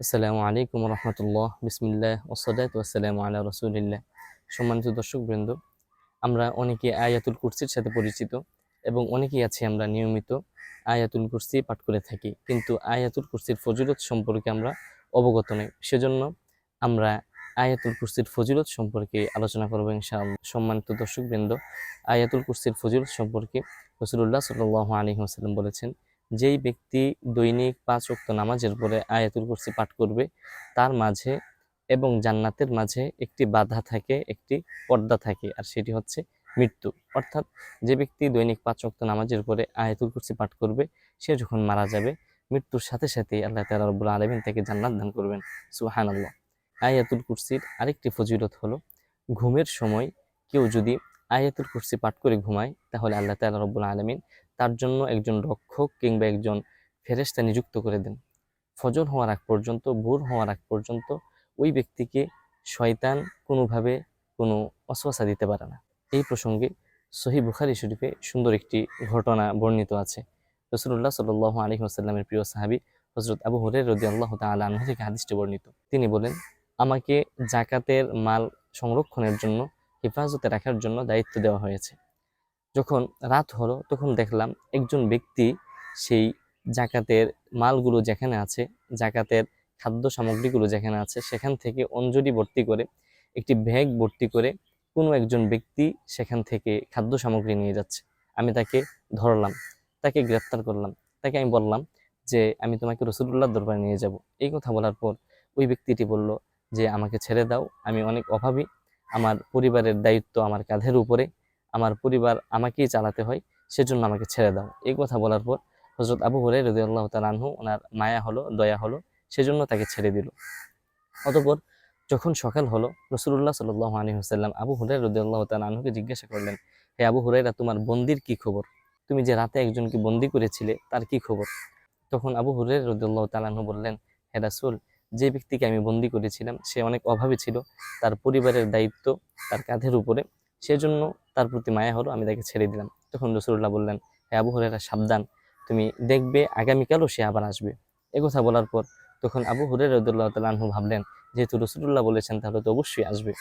আসসালামু আলাইকুম রহমতুল্লাহ। বিসমিল্লাহ ওসদাত ওয়াসালামু আলা রসুলিল্লাহ। সম্মানিত দর্শক বৃন্দ আমরা অনেকে আয়াতুল কুরসির সাথে পরিচিত এবং অনেকেই আছি আমরা নিয়মিত আয়াতুল কুরসি পাঠ করে থাকি। কিন্তু আয়াতুল কুরসির ফজিলত সম্পর্কে আমরা অবগত নই। সেজন্য আমরা আয়াতুল কুরসির ফজিলত সম্পর্কে আলোচনা করব ইনশাআল্লাহ। সম্মানিত দর্শক বৃন্দ আয়াতুল কুরসির ফজিলত সম্পর্কে রসুল্লাহ সাল্লাহ আলী হাসাল্লাম বলেছেন যেই ব্যক্তি দৈনিক পাঁচ ওয়াক্ত নামাজের পরে আয়াতুল কুরসি পাঠ করবে, তার মাঝে এবং জান্নাতের মাঝে একটি বাধা থাকে, একটি পর্দা থাকে, আর সেটি হচ্ছে মৃত্যু। অর্থাৎ যে ব্যক্তি দৈনিক পাঁচ ওয়াক্ত নামাজের পরে আয়াতুল কুরসি পাঠ করবে, সে যখন মারা যাবে, মৃত্যুর সাথে সাথেই আল্লাহ তালা রব্বুল আলমিন তাকে জান্নাত দান করবেন। সুহান আল্লাহ আয়াতুল কুরসির আরেকটি ফজিলত হলো, ঘুমের সময় কেউ যদি আয়াতুল কুরসি পাঠ করে ঘুমায়, তাহলে আল্লাহ তালা রব্বুল আলমিন তার জন্য একজন রক্ষক কিংবা একজন ফেরেস্তা নিযুক্ত করে দেন। ফজর হওয়ার আগ পর্যন্ত, ভোর হওয়ার আগ পর্যন্ত ওই ব্যক্তিকে শয়তান কোনোভাবে কোনো অসুয়াশা দিতে পারে না। এই প্রসঙ্গে সহি বুখারি শরীফে সুন্দর একটি ঘটনা বর্ণিত আছে। রসুল্লাহ সাল আলী আসাল্লামের প্রিয় সাহাবি হজরত আবু হরের রদি আল্লাহ তাল আনহু থেকে হাদিসটি বর্ণিত। তিনি বলেন, আমাকে জাকাতের মাল সংরক্ষণের জন্য, হেফাজতে রাখার জন্য দায়িত্ব দেওয়া হয়েছে। যখন রাত হলো, তখন দেখলাম একজন ব্যক্তি সেই জাকাতের মালগুলো যেখানে আছে, জাকাতের খাদ্য সামগ্রীগুলো যেখানে আছে, সেখান থেকে অঞ্জলি ভর্তি করে, একটি ব্যাগ ভর্তি করে কোনো একজন ব্যক্তি সেখান থেকে খাদ্য সামগ্রী নিয়ে যাচ্ছে। আমি তাকে ধরলাম, তাকে গ্রেপ্তার করলাম, তাকে আমি বললাম যে, আমি তোমাকে রসুল্লাহ দরবারে নিয়ে যাব। এই কথা বলার পর ওই ব্যক্তিটি বলল যে, আমাকে ছেড়ে দাও, আমি অনেক অভাবী, আমার পরিবারের দায়িত্ব আমার কাঁধের উপরে আমার পরিবার আমাকেই চালাতে হয়, সেজন্য আমাকে ছেড়ে দাও। এই কথা বলার পর হজরত আবু হরে রদি আল্লাহ তালানহু ওনার মায়া হলো, দয়া হলো, সেজন্য তাকে ছেড়ে দিল। অতপর যখন সকাল হলো রসুল্লাহ সাল আলী হুসাল্লাম আবু হুরাই আল্লাহ তালানহুকে জিজ্ঞাসা করলেন, হে আবু হুরাইরা তোমার বন্দির কি খবর? তুমি যে রাতে একজনকে বন্দি করেছিলে, তার কি খবর? তখন আবু হুরাই আল্লাহ তালানহু বললেন, হে রাসুল, যে ব্যক্তিকে আমি বন্দি করেছিলাম, সে অনেক অভাবে ছিল। তার পরিবারের দায়িত্ব তার কাঁধের উপরে। সেজন্য তার প্রতি মায়া হলো, আমি তাকে ছেড়ে দিলাম। তখন রসুল্লাহ বললেন হ্যাঁ আবু হরেরা সাবধান। তুমি দেখবে আগামীকালও সে আবার আসবে। কথা বলার পর তখন আবু হুরের রদুল্লাহ তালু ভাবলেন, যেহেতু রসুল্লাহ বলেছেন, তাহলে তো অবশ্যই আসবে।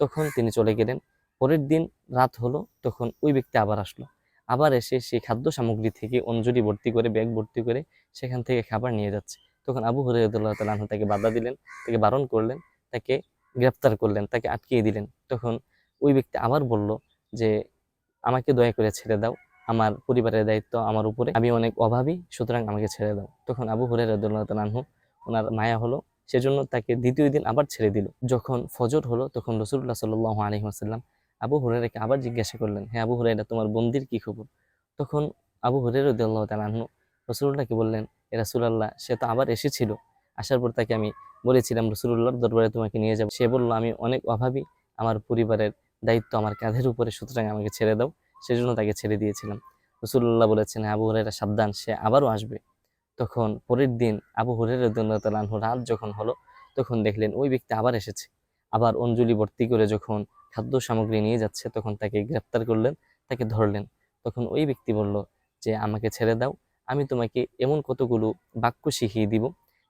তখন তিনি চলে গেলেন। পরের দিন রাত হলো, তখন ওই ব্যক্তি আবার আসলো। আবার এসে সেই খাদ্য সামগ্রী থেকে অঞ্জলি ভর্তি করে, ব্যাগ ভর্তি করে সেখান থেকে খাবার নিয়ে যাচ্ছে। তখন আবু হরে হরিদুল্লাহ তালাহু তাকে বাধা দিলেন, তাকে বারণ করলেন, তাকে গ্রেপ্তার করলেন, তাকে আটকিয়ে দিলেন। তখন ওই ব্যক্তি আবার বলল যে আমাকে দয়া করে ছেড়ে দাও। আমার পরিবারের দায়িত্ব আমার উপরে। আমি অনেক অভাবী, সুতরাং আমাকে ছেড়ে দাও। তখন আবু হরের রানহু ওনার মায়া হলো, সেজন্য তাকে দ্বিতীয় দিন আবার ছেড়ে দিল। যখন ফজর হলো, তখন রসুল্লাহ সাল্লাহ আলহি আসাল্লাম আবু হুরেরাকে আবার জিজ্ঞাসা করলেন হ্যাঁ আবু হুরেরা তোমার বন্দির কি খবর? তখন আবু হুরের রদুল্লাহ তালাহু রসুল্লাহকে বললেন, এ রাসুলাল্লাহ, সে তো আবার এসেছিল। আসার পর তাকে আমি বলেছিলাম রসুল্লাহর দরবারে তোমাকে নিয়ে যাব। সে বলল, আমি অনেক অভাবী, আমার পরিবারের দায়িত্ব আমার কাঁধের উপরে, সুতরাং আমাকে ছেড়ে দাও। সেজন্য তাকে ছেড়ে দিয়েছিলাম। রসুল্লাহ বলেছেন, আবু হরেরা সাবধান, সে আবারও আসবে। তখন পরের দিন আবু হরের তালাহ রাত যখন হলো, তখন দেখলেন ওই ব্যক্তি আবার এসেছে। আবার অঞ্জলি ভর্তি করে যখন খাদ্য সামগ্রী নিয়ে যাচ্ছে, তখন তাকে গ্রেপ্তার করলেন, তাকে ধরলেন। তখন ওই ব্যক্তি বলল যে, আমাকে ছেড়ে দাও, আমি তোমাকে এমন কতগুলো বাক্য শিখিয়ে দিব,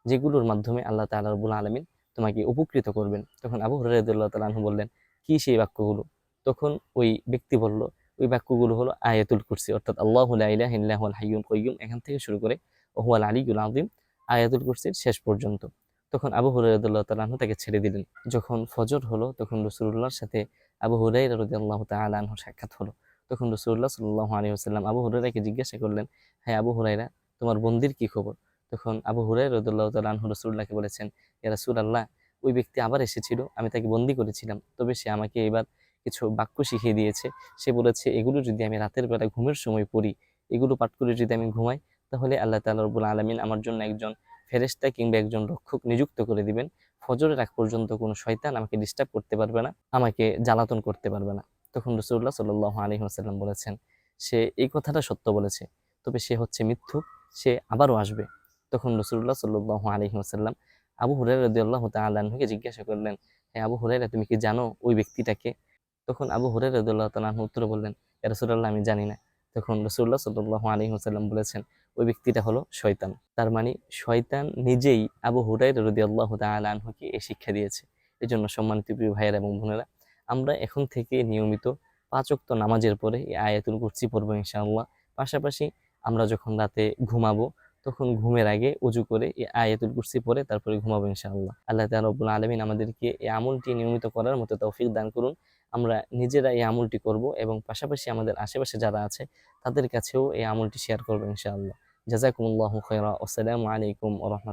যেগুলোর মাধ্যমে আল্লাহ তাল্লাহ রবুল আলমিন তোমাকে উপকৃত করবেন। তখন আবু হরদুল্লাহ তালাহু বললেন কি সেই বাক্যগুলো? তখন ওই ব্যক্তি বলল, ওই বাক্যগুলো হলো আয়াতুল কুরসি। অর্থাৎ আল্লাহ হাইয়ুল কয়ুম এখান থেকে শুরু করে ওহুয়াল আলীগুল আদিম আয়াতুল কুরসির শেষ পর্যন্ত। তখন আবু হুরাইদুল্লাহ তালাহ তাকে ছেড়ে দিলেন। যখন ফজর হলো, তখন রসুল্লাহর সাথে আবু হুরাই রদি আল্লাহ তালাহ সাক্ষাৎ হলো। তখন রসুল্লাহ সাল্লাহ আলী আসাল্লাম আবু হুরাইরাকে জিজ্ঞাসা করলেন হ্যাঁ আবু হুরাইরা তোমার বন্দির কি খবর? তখন আবু হুরাই রদুল্লাহ তালাহ রসুল্লাহকে বলেছেন, ইয়া রাসুল আল্লাহ ওই ব্যক্তি আবার এসেছিল, আমি তাকে বন্দি করেছিলাম। তবে সে আমাকে এবার কিছু বাক্য শিখিয়ে দিয়েছে। সে বলেছে, এগুলো যদি আমি রাতের বেলা ঘুমের সময় পড়ি, এগুলো পাঠ করে যদি আমি ঘুমাই, তাহলে আল্লাহ তাল্লাহ রবুল আলমিন আমার জন্য একজন ফেরেস্তা কিংবা একজন রক্ষক নিযুক্ত করে দিবেন। ফজরের আগ পর্যন্ত কোনো শয়তান আমাকে ডিস্টার্ব করতে পারবে না, আমাকে জ্বালাতন করতে পারবে না। তখন রসুল্লাহ সাল আলী হাসাল্লাম বলেছেন, সে এই কথাটা সত্য বলেছে, তবে সে হচ্ছে মিথ্যুক, সে আবারও আসবে। তখন রসুল্লাহ সাল্লাহ আলী হাসাল্লাম আবু হুরাই রদিয়াল্লাহ তাল্লাহকে জিজ্ঞাসা করলেন হ্যাঁ আবু হুরাইরা তুমি কি জানো ওই ব্যক্তিটাকে? তখন আবু হুরাই রদুল্লাহ তাল্লাহ উত্তর বললেন রসুল্লাহ আমি জানি না। তখন রসুল্লাহ সাল্লাহ আলী হাসাল্লাম বলেছেন, ওই ব্যক্তিটা হলো শয়তান। তার মানে শয়তান নিজেই আবু হুরাই রদি আল্লাহ আনহুকে এই শিক্ষা দিয়েছে। এই জন্য সম্মানিত প্রিয় ভাইয়েরা এবং বোনেরা, আমরা এখন থেকে নিয়মিত পাঁচক্ত নামাজের পরে এই আয়াতুল কুরসি পড়ব ইনশাআল্লাহ। পাশাপাশি আমরা যখন রাতে ঘুমাবো তখন ঘুমের আগে উজু করে এই আয়াতুল কুরসি পরে তারপরে ঘুমাবো ইনশাআল্লাহ। আল্লাহ তালা রব্বুল আলমিন আমাদেরকে এই আমলটি নিয়মিত করার মতো তৌফিক দান করুন। আমরা নিজেরা এই আমলটি করব এবং পাশাপাশি আমাদের আশেপাশে যারা আছে তাদের কাছেও এই আমলটি শেয়ার করব ইনশাআল্লাহ। জাজাকুমুল্লাহ খৈরা আসসালামু আলাইকুম রহমত